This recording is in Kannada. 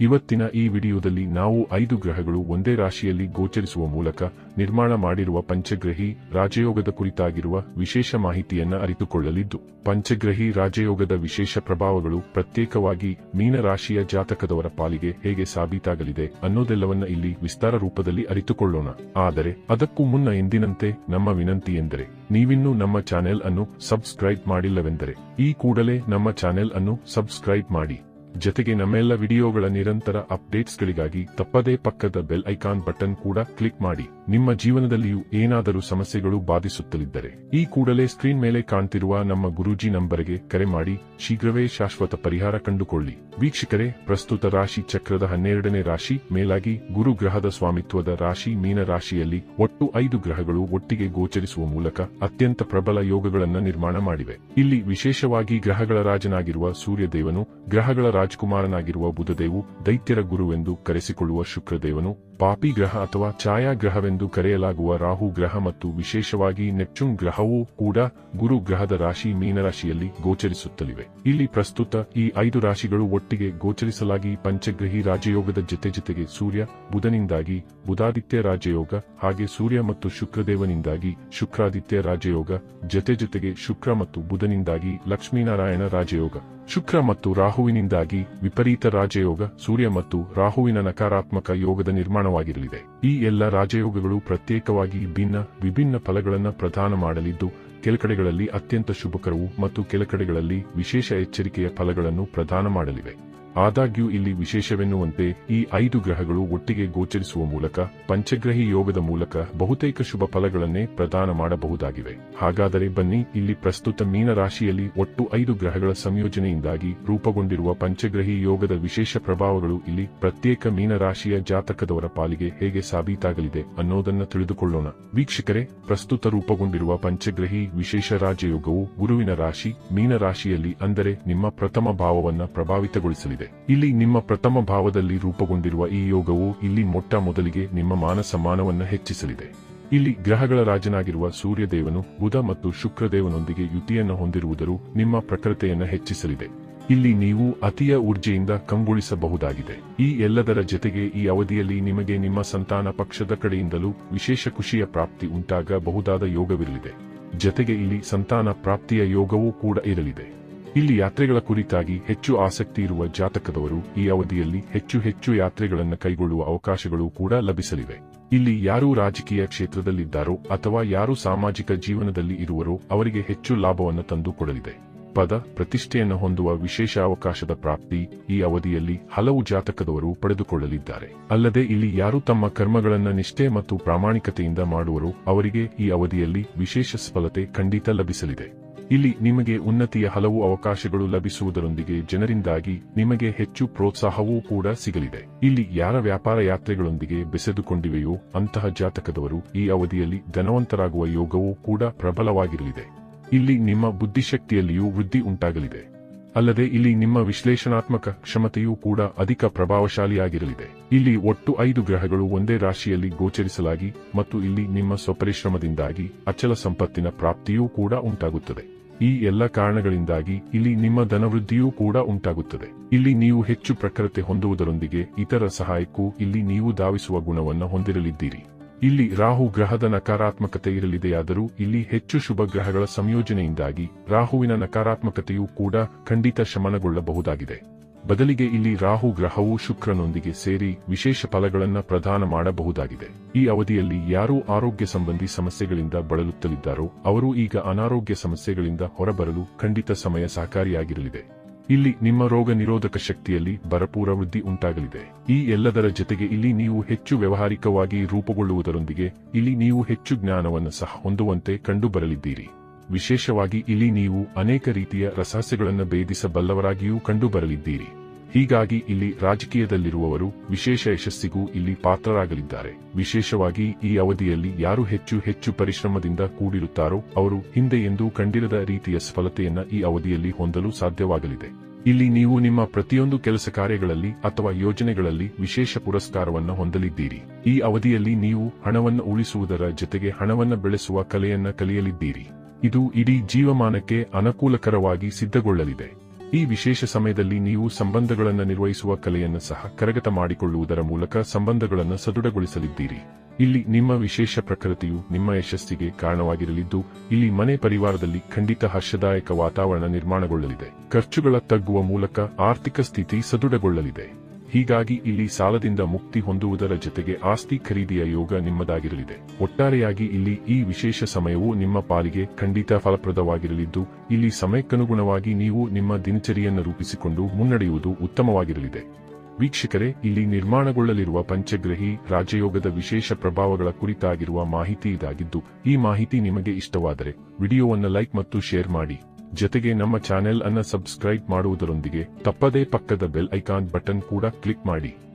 ಇವತ್ತಿನ ಈ ವಿಡಿಯೋದಲ್ಲಿ ನಾವು ಐದು ಗ್ರಹಗಳು ಒಂದೇ ರಾಶಿಯಲ್ಲಿ ಗೋಚರಿಸುವ ಮೂಲಕ ನಿರ್ಮಾಣ ಮಾಡಿರುವ ಪಂಚಗ್ರಹಿ ರಾಜಯೋಗದ ಕುರಿತಾಗಿರುವ ವಿಶೇಷ ಮಾಹಿತಿಯನ್ನ ಅರಿತುಕೊಳ್ಳಲಿದ್ದು, ಪಂಚಗ್ರಹಿ ರಾಜಯೋಗದ ವಿಶೇಷ ಪ್ರಭಾವಗಳು ಪ್ರತ್ಯೇಕವಾಗಿ ಮೀನರಾಶಿಯ ಜಾತಕದವರ ಪಾಲಿಗೆ ಹೇಗೆ ಸಾಬೀತಾಗಲಿದೆ ಅನ್ನೋದೆಲ್ಲವನ್ನ ಇಲ್ಲಿ ವಿಸ್ತಾರ ರೂಪದಲ್ಲಿ ಅರಿತುಕೊಳ್ಳೋಣ. ಆದರೆ, ಅದಕ್ಕೂ ಮುನ್ನ ಎಂದಿನಂತೆ ನಮ್ಮ ವಿನಂತಿ ಎಂದರೆ, ನೀವಿನ್ನೂ ನಮ್ಮ ಚಾನೆಲ್ ಅನ್ನು ಸಬ್ಸ್ಕ್ರೈಬ್ ಮಾಡಿಲ್ಲವೆಂದರೆ, ಈ ಕೂಡಲೇ ನಮ್ಮ ಚಾನೆಲ್ ಅನ್ನು ಸಬ್ಸ್ಕ್ರೈಬ್ ಮಾಡಿ. ಜತೆಗೆ ನಮ್ಮೆಲ್ಲ ವಿಡಿಯೋಗಳ ನಿರಂತರ ಅಪ್ಡೇಟ್ಸ್ಗಳಿಗಾಗಿ ತಪ್ಪದೇ ಪಕ್ಕದ ಬೆಲ್ ಐಕಾನ್ ಬಟನ್ ಕೂಡ ಕ್ಲಿಕ್ ಮಾಡಿ. ನಿಮ್ಮ ಜೀವನದಲ್ಲಿಯೂ ಏನಾದರೂ ಸಮಸ್ಯೆಗಳು ಬಾಧಿಸುತ್ತಲಿದ್ದರೆ ಈ ಕೂಡಲೇ ಸ್ಕ್ರೀನ್ ಮೇಲೆ ಕಾಣ್ತಿರುವ ನಮ್ಮ ಗುರೂಜಿ ನಂಬರ್ಗೆ ಕರೆ ಮಾಡಿ. ಶೀಘ್ರವೇ ಶಾಶ್ವತ ಪರಿಹಾರ ಕಂಡುಕೊಳ್ಳಿ. ವೀಕ್ಷಕರೇ, ಪ್ರಸ್ತುತ ರಾಶಿ ಚಕ್ರದ ಹನ್ನೆರಡನೇ ರಾಶಿ ಮೇಲಾಗಿ ಗುರು ಗ್ರಹದ ಸ್ವಾಮಿತ್ವದ ರಾಶಿ ಮೀನ ರಾಶಿಯಲ್ಲಿ ಒಟ್ಟು ಐದು ಗ್ರಹಗಳು ಒಟ್ಟಿಗೆ ಗೋಚರಿಸುವ ಮೂಲಕ ಅತ್ಯಂತ ಪ್ರಬಲ ಯೋಗಗಳನ್ನು ನಿರ್ಮಾಣ ಮಾಡಿವೆ. ಇಲ್ಲಿ ವಿಶೇಷವಾಗಿ ಗ್ರಹಗಳ ರಾಜನಾಗಿರುವ ಸೂರ್ಯದೇವನು ಗ್ರಹಗಳ ರಾಜಕುಮಾರನಾಗಿರುವ ಬುಧದೇವು ದೈತ್ಯರ ಗುರುವೆಂದು ಕರೆಸಿಕೊಳ್ಳುವ ಶುಕ್ರದೇವನು ಪಾಪಿ ಗ್ರಹ ಅಥವಾ ಛಾಯಾಗ್ರಹವೆಂದು ಕರೆಯಲಾಗುವ ರಾಹು ಗ್ರಹ ಮತ್ತು ವಿಶೇಷವಾಗಿ ನೆಪ್ಚೂನ್ ಗ್ರಹವೂ ಕೂಡ ಗುರು ಗ್ರಹದ ರಾಶಿ ಮೀನರಾಶಿಯಲ್ಲಿ ಗೋಚರಿಸುತ್ತಲಿವೆ. ಇಲ್ಲಿ ಪ್ರಸ್ತುತ ಈ ಐದು ರಾಶಿಗಳು ಒಟ್ಟಿಗೆ ಗೋಚರಿಸಲಾಗಿ ಪಂಚಗ್ರಹಿ ರಾಜಯೋಗದ ಜತೆ ಜತೆಗೆ ಸೂರ್ಯ, ಬುಧನಿಂದಾಗಿ ಬುಧಾದಿತ್ಯ ರಾಜಯೋಗ ಹಾಗೆ ಸೂರ್ಯ ಮತ್ತು ಶುಕ್ರದೇವನಿಂದಾಗಿ ಶುಕ್ರಾದಿತ್ಯ ರಾಜಯೋಗ ಜತೆ ಜತೆಗೆ ಶುಕ್ರ ಮತ್ತು ಬುಧನಿಂದಾಗಿ ಲಕ್ಷ್ಮೀನಾರಾಯಣ ರಾಜಯೋಗ. ಶುಕ್ರ ಮತ್ತು ರಾಹುವಿನಿಂದಾಗಿ ವಿಪರೀತ ರಾಜಯೋಗ, ಸೂರ್ಯ ಮತ್ತು ರಾಹುವಿನ ನಕಾರಾತ್ಮಕ ಯೋಗದ ನಿರ್ಮಾಣವಾಗಿರಲಿದೆ. ಈ ಎಲ್ಲ ರಾಜಯೋಗಗಳು ಪ್ರತ್ಯೇಕವಾಗಿ ಭಿನ್ನ, ವಿಭಿನ್ನ ಫಲಗಳನ್ನು ಪ್ರದಾನ ಮಾಡಲಿದ್ದು ಕೆಲಕಡೆಗಳಲ್ಲಿ ಅತ್ಯಂತ ಶುಭಕರವು ಮತ್ತು ಕೆಲಕಡೆಗಳಲ್ಲಿ ವಿಶೇಷ ಎಚ್ಚರಿಕೆಯ ಫಲಗಳನ್ನು ಪ್ರದಾನ ಮಾಡಲಿವೆ. ಆದಾಗ್ಯೂ ಇಲ್ಲಿ ವಿಶೇಷವೆನ್ನುವಂತೆ ಈ ಐದು ಗ್ರಹಗಳು ಒಟ್ಟಿಗೆ ಗೋಚರಿಸುವ ಮೂಲಕ, ಪಂಚಗ್ರಹಿ ಯೋಗದ ಮೂಲಕ ಬಹುತೇಕ ಶುಭ ಫಲಗಳನ್ನೇ ಪ್ರದಾನ ಮಾಡಬಹುದಾಗಿವೆ. ಹಾಗಾದರೆ ಬನ್ನಿ, ಇಲ್ಲಿ ಪ್ರಸ್ತುತ ಮೀನ ರಾಶಿಯಲ್ಲಿ ಒಟ್ಟು ಐದು ಗ್ರಹಗಳ ಸಂಯೋಜನೆಯಿಂದಾಗಿ ರೂಪುಗೊಂಡಿರುವ ಪಂಚಗ್ರಹಿ ಯೋಗದ ವಿಶೇಷ ಪ್ರಭಾವಗಳು ಇಲ್ಲಿ ಪ್ರತ್ಯೇಕ ಮೀನ ರಾಶಿಯ ಜಾತಕದವರ ಪಾಲಿಗೆ ಹೇಗೆ ಸಾಬೀತಾಗಲಿದೆ ಅನ್ನೋದನ್ನ ತಿಳಿದುಕೊಳ್ಳೋಣ. ವೀಕ್ಷಕರೇ, ಪ್ರಸ್ತುತ ರೂಪುಗೊಂಡಿರುವ ಪಂಚಗ್ರಹಿ ವಿಶೇಷ ರಾಜಯೋಗವು ಗುರುವಿನ ರಾಶಿ ಮೀನ ರಾಶಿಯಲ್ಲಿ ಅಂದರೆ ನಿಮ್ಮ ಪ್ರಥಮ ಭಾವವನ್ನ ಪ್ರಭಾವಿತಗೊಳಿಸಲಿದೆ. ಇಲ್ಲಿ ನಿಮ್ಮ ಪ್ರಥಮ ಭಾವದಲ್ಲಿ ರೂಪುಗೊಂಡಿರುವ ಈ ಯೋಗವು ಇಲ್ಲಿ ಮೊಟ್ಟ ಮೊದಲಿಗೆ ನಿಮ್ಮ ಮಾನಸಮಾನವನ್ನು ಹೆಚ್ಚಿಸಲಿದೆ. ಇಲ್ಲಿ ಗ್ರಹಗಳ ರಾಜನಾಗಿರುವ ಸೂರ್ಯದೇವನು, ಬುಧ ಮತ್ತು ಶುಕ್ರದೇವನೊಂದಿಗೆ ಯುತಿಯನ್ನು ಹೊಂದಿರುವುದರು ನಿಮ್ಮ ಪ್ರಖರತೆಯನ್ನು ಹೆಚ್ಚಿಸಲಿದೆ. ಇಲ್ಲಿ ನೀವು ಅತಿಯ ಊರ್ಜೆಯಿಂದ ಕಂಗೊಳಿಸಬಹುದಾಗಿದೆ. ಈ ಎಲ್ಲದರ ಜತೆಗೆ ಈ ಅವಧಿಯಲ್ಲಿ ನಿಮಗೆ ನಿಮ್ಮ ಸಂತಾನ ಪಕ್ಷದ ಕಡೆಯಿಂದಲೂ ವಿಶೇಷ ಖುಷಿಯ ಪ್ರಾಪ್ತಿ ಉಂಟಾಗಬಹುದಾದ ಯೋಗವಿರಲಿದೆ. ಜತೆಗೆ ಇಲ್ಲಿ ಸಂತಾನ ಪ್ರಾಪ್ತಿಯ ಯೋಗವೂ ಕೂಡ ಇರಲಿದೆ. ಇಲ್ಲಿ ಯಾತ್ರೆಗಳ ಕುರಿತಾಗಿ ಹೆಚ್ಚು ಆಸಕ್ತಿ ಇರುವ ಜಾತಕದವರು ಈ ಅವಧಿಯಲ್ಲಿ ಹೆಚ್ಚು ಹೆಚ್ಚು ಯಾತ್ರೆಗಳನ್ನು ಕೈಗೊಳ್ಳುವ ಅವಕಾಶಗಳು ಕೂಡ ಲಭಿಸಲಿವೆ. ಇಲ್ಲಿ ಯಾರು ರಾಜಕೀಯ ಕ್ಷೇತ್ರದಲ್ಲಿದ್ದಾರೋ ಅಥವಾ ಯಾರು ಸಾಮಾಜಿಕ ಜೀವನದಲ್ಲಿ ಇರುವರೋ ಅವರಿಗೆ ಹೆಚ್ಚು ಲಾಭವನ್ನು ತಂದುಕೊಡಲಿದೆ ಪದ ಪ್ರತಿಷ್ಠೆಯನ್ನು ಹೊಂದುವ ವಿಶೇಷ ಅವಕಾಶದ ಪ್ರಾಪ್ತಿ ಈ ಅವಧಿಯಲ್ಲಿ ಹಲವು ಜಾತಕದವರು ಪಡೆದುಕೊಳ್ಳಲಿದ್ದಾರೆ. ಅಲ್ಲದೆ ಇಲ್ಲಿ ಯಾರು ತಮ್ಮ ಕರ್ಮಗಳನ್ನು ನಿಷ್ಠೆ ಮತ್ತು ಪ್ರಾಮಾಣಿಕತೆಯಿಂದ ಮಾಡುವರೋ ಅವರಿಗೆ ಈ ಅವಧಿಯಲ್ಲಿ ವಿಶೇಷ ಸಫಲತೆ ಖಂಡಿತ ಲಭಿಸಲಿದೆ. ಇಲ್ಲಿ ನಿಮಗೆ ಉನ್ನತಿಯ ಹಲವು ಅವಕಾಶಗಳು ಲಭಿಸುವುದರೊಂದಿಗೆ ಜನರಿಂದಾಗಿ ನಿಮಗೆ ಹೆಚ್ಚು ಪ್ರೋತ್ಸಾಹವೂ ಕೂಡ ಸಿಗಲಿದೆ. ಇಲ್ಲಿ ಯಾರ ವ್ಯಾಪಾರ ಯಾತ್ರೆಗಳೊಂದಿಗೆ ಬೆಸೆದುಕೊಂಡಿವೆಯೋ ಅಂತಹ ಜಾತಕದವರು ಈ ಅವಧಿಯಲ್ಲಿ ಧನವಂತರಾಗುವ ಯೋಗವೂ ಕೂಡ ಪ್ರಬಲವಾಗಿರಲಿದೆ. ಇಲ್ಲಿ ನಿಮ್ಮ ಬುದ್ಧಿಶಕ್ತಿಯಲ್ಲಿಯೂ ವೃದ್ಧಿ ಉಂಟಾಗಲಿದೆ. ಅಲ್ಲದೆ ಇಲ್ಲಿ ನಿಮ್ಮ ವಿಶ್ಲೇಷಣಾತ್ಮಕ ಕ್ಷಮತೆಯೂ ಕೂಡ ಅಧಿಕ ಪ್ರಭಾವಶಾಲಿಯಾಗಿರಲಿದೆ. ಇಲ್ಲಿ ಒಟ್ಟು ಐದು ಗ್ರಹಗಳು ಒಂದೇ ರಾಶಿಯಲ್ಲಿ ಗೋಚರಿಸಲಾಗಿ ಮತ್ತು ಇಲ್ಲಿ ನಿಮ್ಮ ಸ್ವಪರಿಶ್ರಮದಿಂದಾಗಿ ಅಚಲ ಸಂಪತ್ತಿನ ಪ್ರಾಪ್ತಿಯೂ ಕೂಡ ಉಂಟಾಗುತ್ತದೆ. ಈ ಎಲ್ಲ ಕಾರಣಗಳಿಂದಾಗಿ ಇಲ್ಲಿ ನಿಮ್ಮ ಧನವೃದ್ಧಿಯೂ ಕೂಡ ಉಂಟಾಗುತ್ತದೆ. ಇಲ್ಲಿ ನೀವು ಹೆಚ್ಚು ಪ್ರಖರತೆ ಹೊಂದುವುದರೊಂದಿಗೆ ಇತರ ಸಹಾಯಕ್ಕೂ ಇಲ್ಲಿ ನೀವು ಧಾವಿಸುವ ಗುಣವನ್ನು ಹೊಂದಿರಲಿದ್ದೀರಿ. ಇಲ್ಲಿ ರಾಹು ಗ್ರಹದ ನಕಾರಾತ್ಮಕತೆ ಇರಲಿದೆಯಾದರೂ ಇಲ್ಲಿ ಹೆಚ್ಚು ಶುಭ ಗ್ರಹಗಳ ಸಂಯೋಜನೆಯಿಂದಾಗಿ ರಾಹುವಿನ ನಕಾರಾತ್ಮಕತೆಯೂ ಕೂಡ ಖಂಡಿತ ಶಮನಗೊಳ್ಳಬಹುದಾಗಿದೆ. ಬದಲಿಗೆ ಇಲ್ಲಿ ರಾಹು ಗ್ರಹವು ಶುಕ್ರನೊಂದಿಗೆ ಸೇರಿ ವಿಶೇಷ ಫಲಗಳನ್ನ ಪ್ರದಾನ ಮಾಡಬಹುದಾಗಿದೆ. ಈ ಅವಧಿಯಲ್ಲಿ ಯಾರು ಆರೋಗ್ಯ ಸಂಬಂಧಿ ಸಮಸ್ಯೆಗಳಿಂದ ಬಳಲುತ್ತಲಿದ್ದಾರೋ, ಅವರು ಈಗ ಅನಾರೋಗ್ಯ ಸಮಸ್ಯೆಗಳಿಂದ ಹೊರಬರಲು ಖಂಡಿತ ಸಮಯ ಸಹಕಾರಿಯಾಗಿರಲಿದೆ ಇಲ್ಲಿ ನಿಮ್ಮ ರೋಗ ನಿರೋಧಕ ಶಕ್ತಿಯಲ್ಲಿ ಭರಪೂರ ವೃದ್ಧಿ ಉಂಟಾಗಲಿದೆ. ಈ ಎಲ್ಲದರ ಜೊತೆಗೆ ಇಲ್ಲಿ ನೀವು ಹೆಚ್ಚು ವ್ಯವಹಾರಿಕವಾಗಿ ರೂಪುಗೊಳ್ಳುವುದರೊಂದಿಗೆ ಇಲ್ಲಿ ನೀವು ಹೆಚ್ಚು ಜ್ಞಾನವನ್ನು ಸಹ ಹೊಂದುವಂತೆ ಕಂಡುಬರಲಿದ್ದೀರಿ. ವಿಶೇಷವಾಗಿ ಇಲ್ಲಿ ನೀವು ಅನೇಕ ರೀತಿಯ ರಸಾಸ್ಯಗಳನ್ನು ಭೇದಿಸಬಲ್ಲವರಾಗಿಯೂ ಕಂಡುಬರಲಿದ್ದೀರಿ. ಹೀಗಾಗಿ ಇಲ್ಲಿ ರಾಜಕೀಯದಲ್ಲಿರುವವರು ವಿಶೇಷ ಯಶಸ್ಸಿಗೂ ಇಲ್ಲಿ ಪಾತ್ರರಾಗಲಿದ್ದಾರೆ. ವಿಶೇಷವಾಗಿ ಈ ಅವಧಿಯಲ್ಲಿ ಯಾರು ಹೆಚ್ಚು ಹೆಚ್ಚು ಪರಿಶ್ರಮದಿಂದ ಕೂಡಿರುತ್ತಾರೋ ಅವರು ಹಿಂದೆ ಎಂದೂ ಕಂಡಿರದ ರೀತಿಯ ಸಫಲತೆಯನ್ನ ಈ ಅವಧಿಯಲ್ಲಿ ಹೊಂದಲು ಸಾಧ್ಯವಾಗಲಿದೆ. ಇಲ್ಲಿ ನೀವು ನಿಮ್ಮ ಪ್ರತಿಯೊಂದು ಕೆಲಸ ಕಾರ್ಯಗಳಲ್ಲಿ ಅಥವಾ ಯೋಜನೆಗಳಲ್ಲಿ ವಿಶೇಷ ಪುರಸ್ಕಾರವನ್ನು ಹೊಂದಲಿದ್ದೀರಿ. ಈ ಅವಧಿಯಲ್ಲಿ ನೀವು ಹಣವನ್ನು ಉಳಿಸುವುದರ ಜೊತೆಗೆ ಹಣವನ್ನು ಬೆಳೆಸುವ ಕಲೆಯನ್ನ ಕಲಿಯಲಿದ್ದೀರಿ. ಇದು ಇಡೀ ಜೀವಮಾನಕ್ಕೆ ಅನುಕೂಲಕರವಾಗಿ ಸಿದ್ಧಗೊಳ್ಳಲಿದೆ. ಈ ವಿಶೇಷ ಸಮಯದಲ್ಲಿ ನೀವು ಸಂಬಂಧಗಳನ್ನು ನಿರ್ವಹಿಸುವ ಕಲೆಯನ್ನು ಸಹ ಕರಗತ ಮಾಡಿಕೊಳ್ಳುವುದರ ಮೂಲಕ ಸಂಬಂಧಗಳನ್ನು ಸದೃಢಗೊಳಿಸಲಿದ್ದೀರಿ. ಇಲ್ಲಿ ನಿಮ್ಮ ವಿಶೇಷ ಪ್ರಕೃತಿಯು ನಿಮ್ಮ ಯಶಸ್ಸಿಗೆ ಕಾರಣವಾಗಿರಲಿದ್ದು, ಇಲ್ಲಿ ಮನೆ ಪರಿವಾರದಲ್ಲಿ ಖಂಡಿತ ಹರ್ಷದಾಯಕ ವಾತಾವರಣ ನಿರ್ಮಾಣಗೊಳ್ಳಲಿದೆ. ಖರ್ಚುಗಳ ತಗ್ಗುವ ಮೂಲಕ ಆರ್ಥಿಕ ಸ್ಥಿತಿ ಸದೃಢಗೊಳ್ಳಲಿದೆ. ಹೀಗಾಗಿ ಇಲ್ಲಿ ಸಾಲದಿಂದ ಮುಕ್ತಿ ಹೊಂದುವುದರ ಜೊತೆಗೆ ಆಸ್ತಿ ಖರೀದಿಯ ಯೋಗ ನಿಮ್ಮದಾಗಿರಲಿದೆ. ಒಟ್ಟಾರೆಯಾಗಿ ಇಲ್ಲಿ ಈ ವಿಶೇಷ ಸಮಯವು ನಿಮ್ಮ ಪಾಲಿಗೆ ಖಂಡಿತ ಫಲಪ್ರದವಾಗಿರಲಿದ್ದು, ಇಲ್ಲಿ ಸಮಯಕ್ಕನುಗುಣವಾಗಿ ನೀವು ನಿಮ್ಮ ದಿನಚರಿಯನ್ನು ರೂಪಿಸಿಕೊಂಡು ಮುನ್ನಡೆಯುವುದು ಉತ್ತಮವಾಗಿರಲಿದೆ. ವೀಕ್ಷಕರೇ, ಇಲ್ಲಿ ನಿರ್ಮಾಣಗೊಳ್ಳಲಿರುವ ಪಂಚಗ್ರಹಿ ರಾಜಯೋಗದ ವಿಶೇಷ ಪ್ರಭಾವಗಳ ಕುರಿತಾಗಿರುವ ಮಾಹಿತಿ ಇದಾಗಿದ್ದು, ಈ ಮಾಹಿತಿ ನಿಮಗೆ ಇಷ್ಟವಾದರೆ, ವಿಡಿಯೋವನ್ನು ಲೈಕ್ ಮತ್ತು ಶೇರ್ ಮಾಡಿ. ಜೊತೆಗೆ ನಮ್ಮ ಚಾನೆಲ್ ಅನ್ನ ಸಬ್ಸ್ಕ್ರೈಬ್ ಮಾಡುವುದರೊಂದಿಗೆ ತಪ್ಪದೇ ಪಕ್ಕದ ಬೆಲ್ ಐಕಾನ್ ಬಟನ್ ಕೂಡ ಕ್ಲಿಕ್ ಮಾಡಿ.